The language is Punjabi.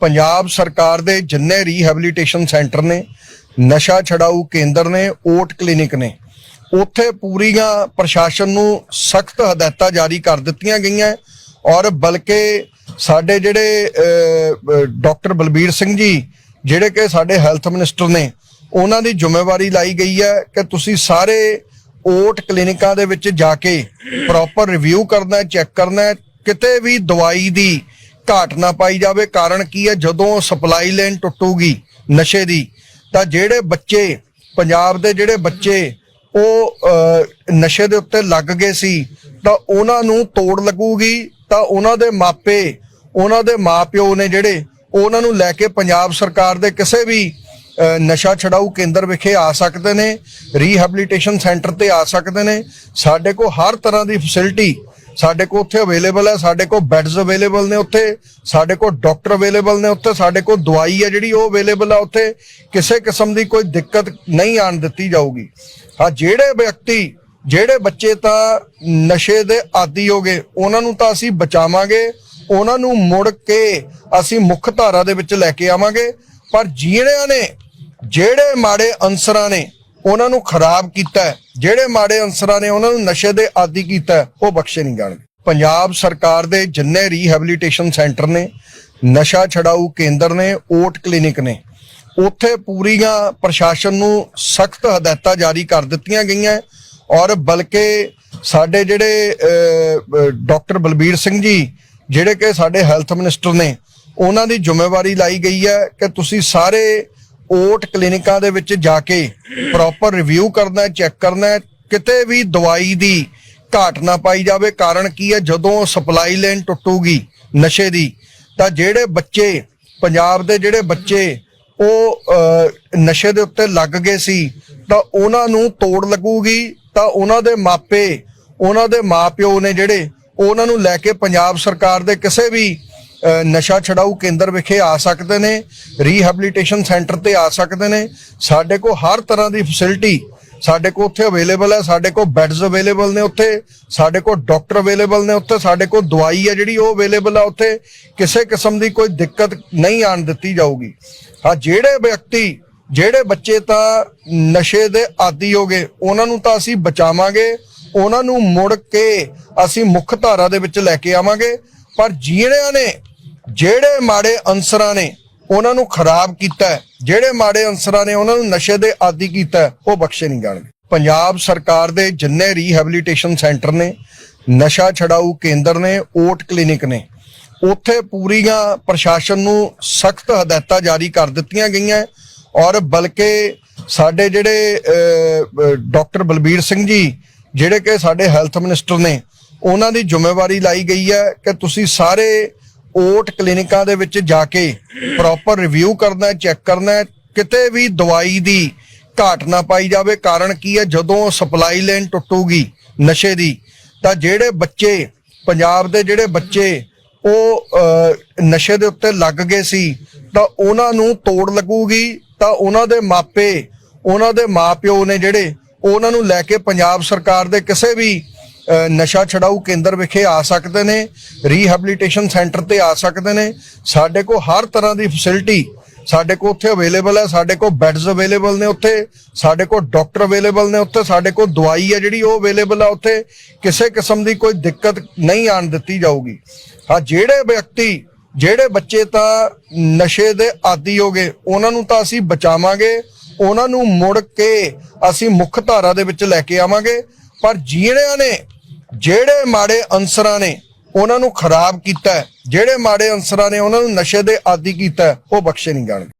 ਪੰਜਾਬ ਸਰਕਾਰ ਦੇ ਜਿੰਨੇ ਰੀਹੈਬਿਲਿਟੇਸ਼ਨ ਸੈਂਟਰ ਨੇ, ਨਸ਼ਾ ਛਡਾਊ ਕੇਂਦਰ ਨੇ, ਓਟ ਕਲੀਨਿਕ ਨੇ, ਉੱਥੇ ਪੂਰੀਆਂ ਪ੍ਰਸ਼ਾਸਨ ਨੂੰ ਸਖਤ ਹਦਾਇਤਾਂ ਜਾਰੀ ਕਰ ਦਿੱਤੀਆਂ ਗਈਆਂ ਔਰ ਬਲਕਿ ਸਾਡੇ ਜਿਹੜੇ ਡਾਕਟਰ ਬਲਬੀਰ ਸਿੰਘ ਜੀ, ਜਿਹੜੇ ਕਿ ਸਾਡੇ ਹੈਲਥ ਮਿਨਿਸਟਰ ਨੇ, ਉਹਨਾਂ ਦੀ ਜ਼ਿੰਮੇਵਾਰੀ ਲਾਈ ਗਈ ਹੈ ਕਿ ਤੁਸੀਂ ਸਾਰੇ ਓਟ ਕਲੀਨਿਕਾਂ ਦੇ ਵਿੱਚ ਜਾ ਕੇ ਪ੍ਰੋਪਰ ਰਿਵਿਊ ਕਰਨਾ ਚੈੱਕ ਕਰਨਾ ਕਿਤੇ ਵੀ ਦਵਾਈ ਦੀ ਘਾਟ ਨਾ ਪਾਈ ਜਾਵੇ। ਕਾਰਨ ਕੀ ਹੈ? ਜਦੋਂ ਸਪਲਾਈ ਲਾਈਨ ਟੁੱਟੂਗੀ ਨਸ਼ੇ ਦੀ, ਤਾਂ ਜਿਹੜੇ ਬੱਚੇ, ਪੰਜਾਬ ਦੇ ਜਿਹੜੇ ਬੱਚੇ, ਉਹ ਨਸ਼ੇ ਦੇ ਉੱਤੇ ਲੱਗ ਗਏ ਸੀ, ਤਾਂ ਉਹਨਾਂ ਨੂੰ ਤੋੜ ਲੱਗੂਗੀ। ਤਾਂ ਉਹਨਾਂ ਦੇ ਮਾਪੇ, ਉਹਨਾਂ ਦੇ ਮਾਪਿਓ ਨੇ ਜਿਹੜੇ, ਉਹਨਾਂ ਨੂੰ ਲੈ ਕੇ ਪੰਜਾਬ ਸਰਕਾਰ ਦੇ ਕਿਸੇ ਵੀ ਨਸ਼ਾ ਛਡਾਊ ਕੇਂਦਰ ਵਿਖੇ ਆ ਸਕਦੇ ਨੇ ਰੀਹੈਬਿਲਿਟੇਸ਼ਨ ਸੈਂਟਰ ਤੇ ਆ ਸਕਦੇ ਨੇ। ਸਾਡੇ ਕੋਲ ਹਰ ਤਰ੍ਹਾਂ ਦੀ ਫੈਸਿਲਿਟੀ ਸਾਡੇ ਕੋਲ ਉੱਥੇ ਅਵੇਲੇਬਲ ਹੈ, ਸਾਡੇ ਕੋਲ ਬੈੱਡਸ ਅਵੇਲੇਬਲ ਨੇ ਉੱਥੇ, ਸਾਡੇ ਕੋਲ ਡਾਕਟਰ ਅਵੇਲੇਬਲ ਨੇ ਉੱਥੇ, ਸਾਡੇ ਕੋਲ ਦਵਾਈ ਹੈ ਜਿਹੜੀ ਉਹ ਅਵੇਲੇਬਲ ਹੈ ਉੱਥੇ, ਕਿਸੇ ਕਿਸਮ ਦੀ ਕੋਈ ਦਿੱਕਤ ਨਹੀਂ ਆਣ ਦਿੱਤੀ ਜਾਊਗੀ। ਹਾਂ, ਜਿਹੜੇ ਵਿਅਕਤੀ, ਜਿਹੜੇ ਬੱਚੇ ਤਾਂ ਨਸ਼ੇ ਦੇ ਆਦੀ ਹੋ ਗਏ, ਉਹਨਾਂ ਨੂੰ ਤਾਂ ਅਸੀਂ ਬਚਾਵਾਂਗੇ, ਉਹਨਾਂ ਨੂੰ ਮੁੜ ਕੇ ਅਸੀਂ ਮੁੱਖ ਧਾਰਾ ਦੇ ਵਿੱਚ ਲੈ ਕੇ ਆਵਾਂਗੇ, ਪਰ ਜਿਹੜਿਆਂ ਨੇ, ਜਿਹੜੇ ਮਾੜੇ ਅਨਸਰਾਂ ਨੇ ਉਹਨਾਂ ਨੂੰ ਖਰਾਬ ਕੀਤਾ ਹੈ, ਜਿਹੜੇ ਮਾੜੇ ਅਨਸਰਾਂ ਨੇ ਉਹਨਾਂ ਨੂੰ ਨਸ਼ੇ ਦੇ ਆਦੀ ਕੀਤਾ ਉਹ ਬਖਸ਼ੇ ਨਹੀਂ ਜਾਣਗੇ। ਪੰਜਾਬ ਸਰਕਾਰ ਦੇ ਜਿੰਨੇ ਰੀਹੈਬਿਲਿਟੇਸ਼ਨ ਸੈਂਟਰ ਨੇ ਨਸ਼ਾ ਛਡਾਊ ਕੇਂਦਰ ਨੇ ਓਟ ਕਲੀਨਿਕ ਨੇ ਉੱਥੇ ਪੂਰੀਆਂ ਪ੍ਰਸ਼ਾਸਨ ਨੂੰ ਸਖਤ ਹਦਾਇਤਾਂ ਜਾਰੀ ਕਰ ਦਿੱਤੀਆਂ ਗਈਆਂ ਔਰ ਬਲਕਿ ਸਾਡੇ ਜਿਹੜੇ ਡਾਕਟਰ ਬਲਬੀਰ ਸਿੰਘ ਜੀ ਜਿਹੜੇ ਕਿ ਸਾਡੇ ਹੈਲਥ ਮਿਨਿਸਟਰ ਨੇ ਉਹਨਾਂ ਦੀ ਜ਼ਿੰਮੇਵਾਰੀ ਲਾਈ ਗਈ ਹੈ ਕਿ ਤੁਸੀਂ ਸਾਰੇ ਓਟ ਕਲੀਨਿਕਾਂ ਦੇ ਵਿੱਚ ਜਾ ਕੇ ਪ੍ਰੋਪਰ ਰਿਵਿਊ ਕਰਨਾ ਚੈੱਕ ਕਰਨਾ ਕਿਤੇ ਵੀ ਦਵਾਈ ਦੀ ਘਾਟ ਨਾ ਪਾਈ ਜਾਵੇ। ਕਾਰਨ ਕੀ ਹੈ? ਜਦੋਂ ਸਪਲਾਈ ਲਾਈਨ ਟੁੱਟੂਗੀ ਨਸ਼ੇ ਦੀ, ਤਾਂ ਜਿਹੜੇ ਬੱਚੇ, ਪੰਜਾਬ ਦੇ ਜਿਹੜੇ ਬੱਚੇ, ਉਹ ਨਸ਼ੇ ਦੇ ਉੱਤੇ ਲੱਗ ਗਏ ਸੀ, ਤਾਂ ਉਹਨਾਂ ਨੂੰ ਤੋੜ ਲੱਗੂਗੀ। ਤਾਂ ਉਹਨਾਂ ਦੇ ਮਾਪੇ, ਉਹਨਾਂ ਦੇ ਮਾਪਿਓ ਨੇ ਜਿਹੜੇ, ਉਹਨਾਂ ਨੂੰ ਲੈ ਕੇ ਪੰਜਾਬ ਸਰਕਾਰ ਦੇ ਕਿਸੇ ਵੀ ਨਸ਼ਾ ਛਡਾਊ ਕੇਂਦਰ ਵਿਖੇ ਆ ਸਕਦੇ ਨੇ ਰੀਹੈਬਿਲਿਟੇਸ਼ਨ ਸੈਂਟਰ ਤੇ ਆ ਸਕਦੇ ਨੇ। ਸਾਡੇ ਕੋਲ ਹਰ ਤਰ੍ਹਾਂ ਦੀ ਫੈਸਿਲਿਟੀ ਸਾਡੇ ਕੋਲ ਉੱਥੇ ਅਵੇਲੇਬਲ ਹੈ, ਸਾਡੇ ਕੋਲ ਬੈੱਡਸ ਅਵੇਲੇਬਲ ਨੇ ਉੱਥੇ, ਸਾਡੇ ਕੋਲ ਡਾਕਟਰ ਅਵੇਲੇਬਲ ਨੇ ਉੱਥੇ, ਸਾਡੇ ਕੋਲ ਦਵਾਈ ਹੈ ਜਿਹੜੀ ਉਹ ਅਵੇਲੇਬਲ ਹੈ ਉੱਥੇ। ਕਿਸੇ ਕਿਸਮ ਦੀ ਕੋਈ ਦਿੱਕਤ ਨਹੀਂ ਆਣ ਦਿੱਤੀ ਜਾਊਗੀ। ਹਾਂ, ਜਿਹੜੇ ਵਿਅਕਤੀ, ਜਿਹੜੇ ਬੱਚੇ ਤਾਂ ਨਸ਼ੇ ਦੇ ਆਦੀ ਹੋ ਗਏ, ਉਹਨਾਂ ਨੂੰ ਤਾਂ ਅਸੀਂ ਬਚਾਵਾਂਗੇ, ਉਹਨਾਂ ਨੂੰ ਮੁੜ ਕੇ ਅਸੀਂ ਮੁੱਖ ਧਾਰਾ ਦੇ ਵਿੱਚ ਲੈ ਕੇ ਆਵਾਂਗੇ। ਪਰ ਜਿਹੜਿਆਂ ਨੇ ਜਿਹੜੇ ਮਾੜੇ ਅਨਸਰਾਂ ਨੇ ਉਹਨਾਂ ਨੂੰ ਖਰਾਬ ਕੀਤਾ ਜਿਹੜੇ ਮਾੜੇ ਅਨਸਰਾਂ ਨੇ ਉਹਨਾਂ ਨੂੰ ਨਸ਼ੇ ਦੇ ਆਦੀ ਕੀਤਾ ਉਹ ਬਖਸ਼ੇ ਨਹੀਂ ਜਾਣਗੇ। ਪੰਜਾਬ ਸਰਕਾਰ ਦੇ ਜਿੰਨੇ ਰੀਹੈਬਿਲਿਟੇਸ਼ਨ ਸੈਂਟਰ ਨੇ, ਨਸ਼ਾ ਛਡਾਊ ਕੇਂਦਰ ਨੇ, ਓਟ ਕਲੀਨਿਕ ਨੇ, ਉੱਥੇ ਪੂਰੀਆਂ ਪ੍ਰਸ਼ਾਸਨ ਨੂੰ ਸਖਤ ਹਦਾਇਤਾਂ ਜਾਰੀ ਕਰ ਦਿੱਤੀਆਂ ਗਈਆਂ ਔਰ ਬਲਕਿ ਸਾਡੇ ਜਿਹੜੇ ਡਾਕਟਰ ਬਲਬੀਰ ਸਿੰਘ ਜੀ, ਜਿਹੜੇ ਕਿ ਸਾਡੇ ਹੈਲਥ ਮਿਨਿਸਟਰ ਨੇ, ਉਹਨਾਂ ਦੀ ਜ਼ਿੰਮੇਵਾਰੀ ਲਾਈ ਗਈ ਹੈ ਕਿ ਤੁਸੀਂ ਸਾਰੇ ਓਟ ਕਲੀਨਿਕਾਂ ਦੇ ਵਿੱਚ ਜਾ ਕੇ ਪ੍ਰੋਪਰ ਰਿਵਿਊ ਕਰਨਾ ਚੈੱਕ ਕਰਨਾ ਕਿਤੇ ਵੀ ਦਵਾਈ ਦੀ ਘਾਟ ਨਾ ਪਾਈ ਜਾਵੇ। ਕਾਰਨ ਕੀ ਹੈ? ਜਦੋਂ ਸਪਲਾਈ ਲਾਈਨ ਟੁੱਟੂਗੀ ਨਸ਼ੇ ਦੀ, ਤਾਂ ਜਿਹੜੇ ਬੱਚੇ, ਪੰਜਾਬ ਦੇ ਜਿਹੜੇ ਬੱਚੇ ਉਹ ਨਸ਼ੇ ਦੇ ਉੱਤੇ ਲੱਗ ਗਏ ਸੀ, ਤਾਂ ਉਹਨਾਂ ਨੂੰ ਤੋੜ ਲੱਗੂਗੀ। ਤਾਂ ਉਹਨਾਂ ਦੇ ਮਾਪੇ, ਉਹਨਾਂ ਦੇ ਮਾਪਿਓ ਨੇ ਜਿਹੜੇ, ਉਹਨਾਂ ਨੂੰ ਲੈ ਕੇ ਪੰਜਾਬ ਸਰਕਾਰ ਦੇ ਕਿਸੇ ਵੀ ਨਸ਼ਾ ਛਡਾਊ ਕੇਂਦਰ ਵਿਖੇ ਆ ਸਕਦੇ ਨੇ ਰੀਹੈਬਿਲਿਟੇਸ਼ਨ ਸੈਂਟਰ ਤੇ ਆ ਸਕਦੇ ਨੇ। ਸਾਡੇ ਕੋਲ ਹਰ ਤਰ੍ਹਾਂ ਦੀ ਫੈਸਿਲਿਟੀ ਸਾਡੇ ਕੋਲ ਉੱਥੇ ਅਵੇਲੇਬਲ ਹੈ, ਸਾਡੇ ਕੋਲ ਬੈੱਡਸ ਅਵੇਲੇਬਲ ਨੇ ਉੱਥੇ, ਸਾਡੇ ਕੋਲ ਡਾਕਟਰ ਅਵੇਲੇਬਲ ਨੇ ਉੱਥੇ, ਸਾਡੇ ਕੋਲ ਦਵਾਈ ਹੈ ਜਿਹੜੀ ਉਹ ਅਵੇਲੇਬਲ ਹੈ ਉੱਥੇ। ਕਿਸੇ ਕਿਸਮ ਦੀ ਕੋਈ ਦਿੱਕਤ ਨਹੀਂ ਆਣ ਦਿੱਤੀ ਜਾਊਗੀ। ਹਾਂ, ਜਿਹੜੇ ਵਿਅਕਤੀ, ਜਿਹੜੇ ਬੱਚੇ ਤਾਂ ਨਸ਼ੇ ਦੇ ਆਦੀ ਹੋ ਗਏ, ਉਹਨਾਂ ਨੂੰ ਤਾਂ ਅਸੀਂ ਬਚਾਵਾਂਗੇ, ਉਹਨਾਂ ਨੂੰ ਮੁੜ ਕੇ ਅਸੀਂ ਮੁੱਖ ਧਾਰਾ ਦੇ ਵਿੱਚ ਲੈ ਕੇ ਆਵਾਂਗੇ। ਪਰ ਜਿਹੜਿਆਂ ਨੇ, ਜਿਹੜੇ ਮਾੜੇ ਅਨਸਰਾਂ ਨੇ ਉਹਨਾਂ ਨੂੰ ਖਰਾਬ ਕੀਤਾ ਜਿਹੜੇ ਮਾੜੇ ਅਨਸਰਾਂ ਨੇ ਉਹਨਾਂ ਨੂੰ ਨਸ਼ੇ ਦੇ ਆਦੀ ਕੀਤਾ ਉਹ ਬਖਸ਼ੇ ਨਹੀਂ ਜਾਣਗੇ।